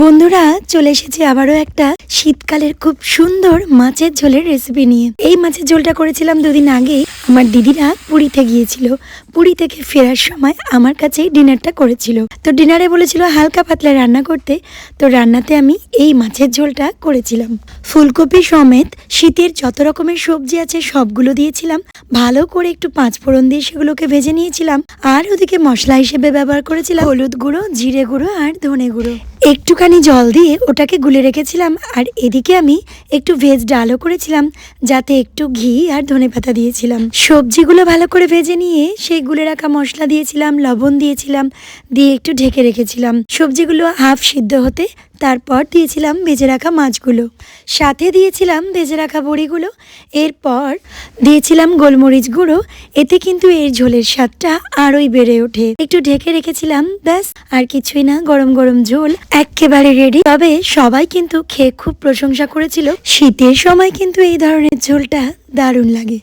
বন্ধুরা, চলে এসেছি আবারও একটা শীতকালের খুব সুন্দর মাছের ঝোলের রেসিপি নিয়ে। এই মাছের ঝোলটা করেছিলাম দুদিন আগেই আমার দিদিরা পুরীতে গিয়েছিল। পুরী থেকে ফেরার সময় আমার কাছেই ডিনারটা করেছিল। তো ডিনারে বলেছিল হালকা পাতলা রান্না করতে। তো রান্নাতে আমি এই মাছের ঝোলটা করেছিলাম। ফুলকপি সমেত শীতের যত রকমের সবজি আছে সবগুলো দিয়েছিলাম। ভালো করে একটু পাঁচ ফোড়ন দিয়ে সেগুলোকে ভেজে নিয়েছিলাম। আর ওদিকে মশলা হিসেবে ব্যবহার করেছিলাম হলুদ গুঁড়ো, জিরে গুঁড়ো আর ধনে গুঁড়ো। একটুখানি জল দিয়ে ওটাকে গুলে রেখেছিলাম। আর এদিকে আমি একটু ভেজ ডালও করেছিলাম, যাতে একটু ঘি আর ধনেপাতা দিয়েছিলাম। সবজিগুলো ভালো করে ভেজে নিয়ে সেই গুলে রাখা মশলা দিয়েছিলাম, লবণ দিয়েছিলাম, দিয়ে একটু ঢেকে রেখেছিলাম। সবজিগুলো হাফ সিদ্ধ হতে তারপর দিয়েছিলাম ভেজে রাখা মাছগুলো। সাথে দিয়েছিলাম ভেজে রাখা বড়িগুলো। এরপর দিয়েছিলাম গোলমরিচ গুঁড়ো। এতে কিন্তু এর ঝোলের স্বাদটা আরোই বেড়ে ওঠে। একটু ঢেকে রেখেছিলাম, ব্যাস, আর কিছুই না, গরম গরম ঝোল একেবারে রেডি তবে সবাই কিন্তু খেয়ে খুব প্রশংসা করেছিল। শীতের সময় কিন্তু এই ধরনের ঝোলটা দারুণ লাগে।